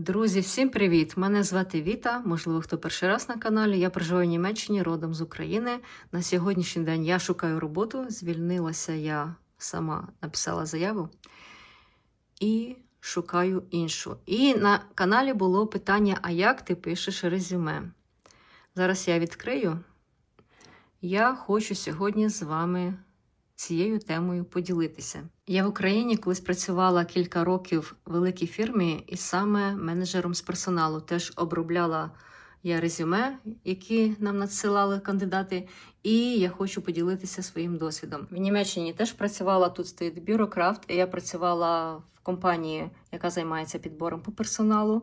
Друзі, всім привіт! Мене звати Віта. Можливо, хто перший раз на каналі. Я проживаю в Німеччині, родом з України. На сьогоднішній день я шукаю роботу. Звільнилася я сама, написала заяву і шукаю іншу. І на каналі було питання: а як ти пишеш резюме? Зараз я відкрию. Я хочу сьогодні з вами цією темою поділитися. Я в Україні колись працювала кілька років в великій фірмі і саме менеджером з персоналу теж обробляла я резюме, які нам надсилали кандидати, і я хочу поділитися своїм досвідом. В Німеччині теж працювала тут стоїть бюрокрафт, і я працювала в компанії, яка займається підбором по персоналу.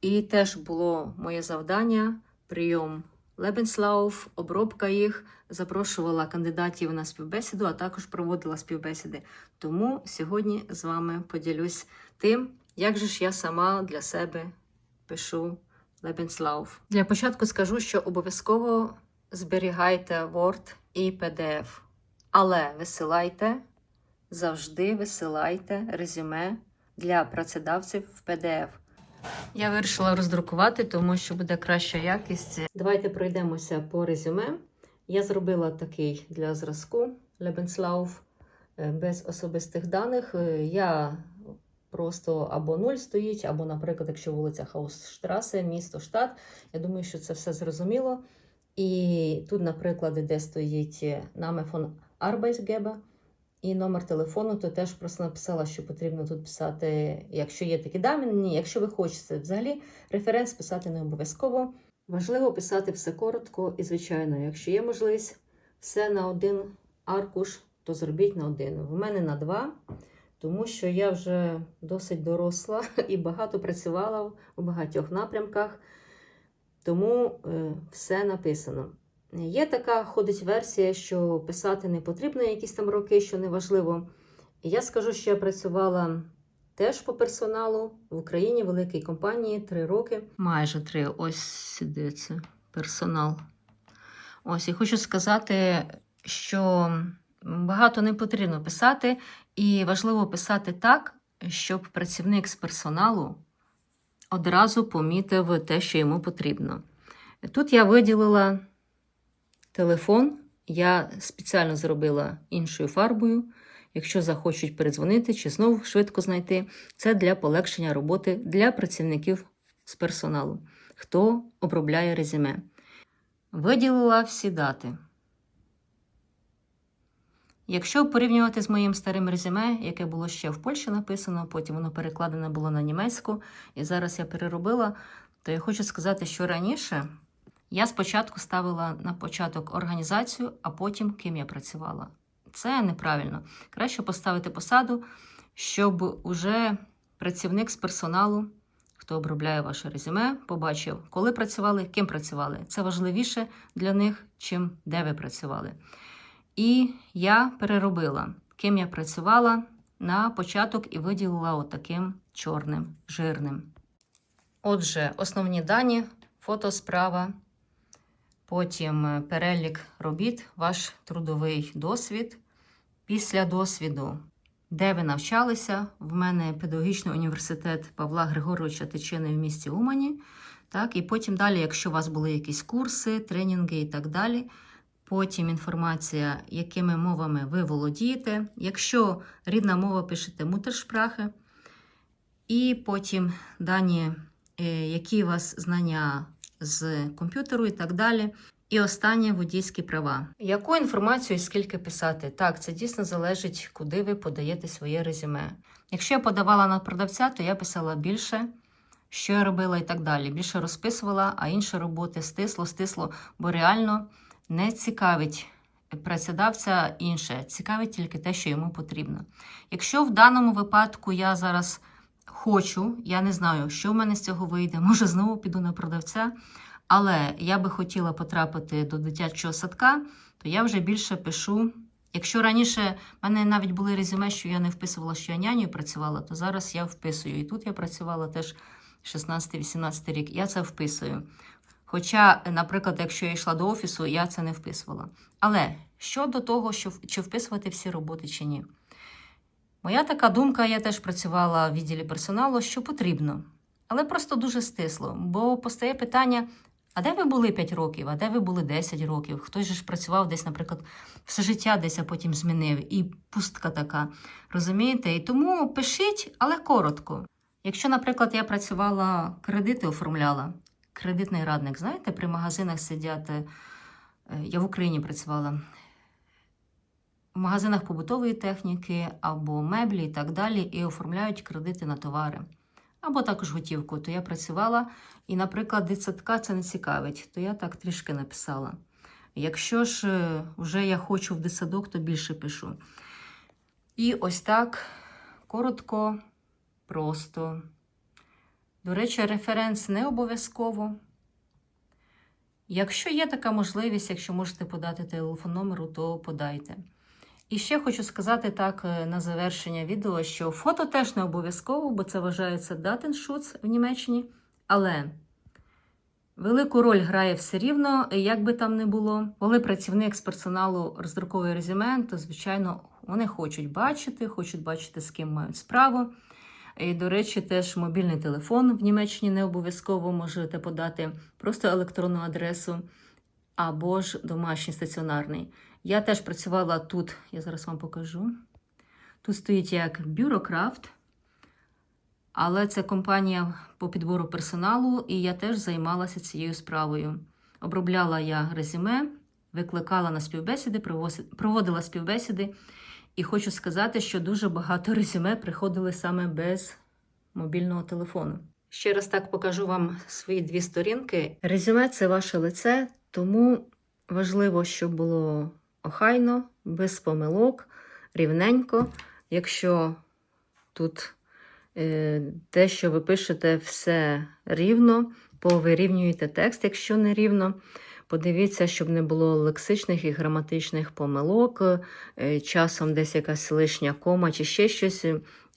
І теж було моє завдання прийом Lebenslauf, обробка їх, запрошувала кандидатів на співбесіду, а також проводила співбесіди. Тому сьогодні з вами поділюсь тим, як же ж я сама для себе пишу Lebenslauf. Для початку скажу, що обов'язково зберігайте Word і PDF, але висилайте, завжди висилайте резюме для працедавців в PDF. Я вирішила роздрукувати, тому що буде краща якість. Давайте пройдемося по резюме. Я зробила такий для зразку Lebenslauf е, без особистих даних. Е, Я просто або 0 стоїть, або, наприклад, якщо вулиця Хаусштрасе, місто, штат. Я думаю, що це все зрозуміло. І тут, наприклад, де стоїть Name von Arbeitgeber і номер телефону, то теж просто написала, що потрібно тут писати, якщо є такі дані, якщо ви хочете взагалі референс писати не обов'язково. Важливо писати все коротко і, звичайно, якщо є можливість все на один аркуш, то зробіть на один. В мене на два, тому що я вже досить доросла і багато працювала у багатьох напрямках, тому е, все написано. Є така ходить версія, що писати не потрібно якісь там роки, що неважливо. Я скажу, що я працювала теж по персоналу в Україні, в великій компанії, три роки. Майже три. Ось де персонал. Ось, і хочу сказати, що багато не потрібно писати, і важливо писати так, щоб працівник з персоналу одразу помітив те, що йому потрібно. Тут я виділила телефон, я спеціально зробила іншою фарбою. Якщо захочуть передзвонити чи знову швидко знайти, це для полегшення роботи для працівників з персоналу, хто обробляє резюме. Виділила всі дати. Якщо порівнювати з моїм старим резюме, яке було ще в Польщі написано, потім воно перекладене було на німецьку, і зараз я переробила, то я хочу сказати, що раніше я спочатку ставила на початок організацію, а потім ким я працювала. Це неправильно. Краще поставити посаду, щоб уже працівник з персоналу, хто обробляє ваше резюме, побачив, коли працювали, ким працювали. Це важливіше для них, чим де ви працювали. І я переробила, ким я працювала на початок і виділила отаким чорним, жирним. Отже, основні дані, фото справа, потім е, перелік робіт, ваш трудовий досвід. Після досвіду, де ви навчалися, в мене педагогічний університет Павла Григоровича Тичини в місті Умані. Так, І потім далі, якщо у вас були якісь курси, тренінги і так далі. Потім інформація, якими мовами ви володієте. Якщо рідна мова, пишете мутершпрахи. І потім дані, е, які у вас знання з комп'ютеру і так далі. І останнє водійські права. Яку інформацію і скільки писати? Так, це дійсно залежить, куди ви подаєте своє резюме. Якщо я подавала на продавця, то я писала більше, що я робила і так далі. Більше розписувала, а інші роботи стисло, стисло, бо реально не цікавить працедавця інше, цікавить тільки те, що йому потрібно. Якщо в даному випадку я зараз хочу, я не знаю, що в мене з цього вийде, може знову піду на продавця. Але я би хотіла потрапити до дитячого садка, то я вже більше пишу. Якщо раніше в мене навіть були резюме, що я не вписувала, що я нянею працювала, то зараз я вписую. І тут я працювала теж 16-18 рік, я це вписую. Хоча, наприклад, якщо я йшла до офісу, я це не вписувала. Але щодо того, що, чи вписувати всі роботи чи ні. Моя така думка, я теж працювала в відділі персоналу, що потрібно але просто дуже стисло. Бо постає питання: а де ви були 5 років, а де ви були 10 років? Хтось же ж працював десь, наприклад, все життя десь, а потім змінив, і пустка така. Розумієте? І тому пишіть, але коротко. Якщо, наприклад, я працювала, кредити оформляла, кредитний радник, знаєте, при магазинах сидять. е, Я в Україні працювала в магазинах побутової техніки або меблі і так далі, і оформляють кредити на товари. Або також готівку. То я працювала, і, наприклад, дитсадка це не цікавить, то я так трішки написала. Якщо ж е, вже я хочу в дитсадок, то більше пишу. І ось так коротко, просто. До речі, референс не обов'язково. Якщо є така можливість, якщо можете подати телефон номеру, то подайте. І ще хочу сказати так е, на завершення відео, що фото теж не обов'язково, бо це вважається датеншуц в Німеччині. Але велику роль грає все рівно, як би там не було. Коли працівник з персоналу роздруковує резюме, то, звичайно, вони хочуть бачити, хочуть бачити, з ким мають справу. І, до речі, теж мобільний телефон в Німеччині не обов'язково можете подати просто електронну адресу або ж домашній стаціонарний. Я теж працювала тут, я зараз вам покажу. Тут стоїть як бюрокрафт, але це компанія по підбору персоналу, і я теж займалася цією справою. Обробляла я резюме, викликала на співбесіди, проводила співбесіди. І хочу сказати, що дуже багато резюме приходили саме без мобільного телефону. Ще раз так покажу вам свої дві сторінки. Резюме це ваше лице, тому важливо, щоб було охайно, без помилок, рівненько. Якщо тут е, те, що ви пишете, все рівно, повирівнюєте текст, якщо не рівно. Подивіться, щоб не було лексичних і граматичних помилок, е, часом десь якась лишня кома чи ще щось.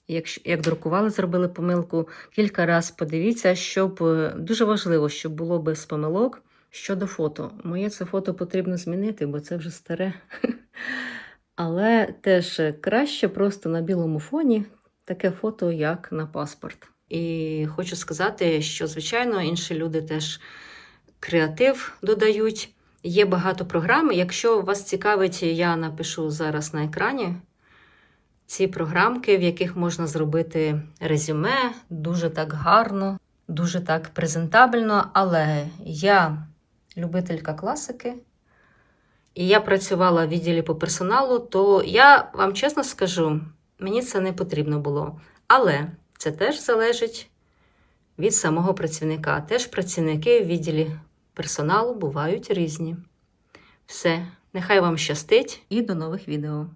Якщо як друкували, зробили помилку, кілька разів подивіться, щоб е, дуже важливо, щоб було без помилок щодо фото. Моє це фото потрібно змінити, бо це вже старе. Але теж краще просто на білому фоні таке фото, як на паспорт. І хочу сказати, що, звичайно, інші люди теж креатив додають. Є багато програм. Якщо вас цікавить, я напишу зараз на екрані ці програмки, в яких можна зробити резюме дуже так гарно, дуже так презентабельно. Але я любителька класики, і я працювала в відділі по персоналу, то я вам чесно скажу, мені це не потрібно було. Але це теж залежить від самого працівника. Теж працівники в відділі персоналу бувають різні. Все, нехай вам щастить і до нових відео.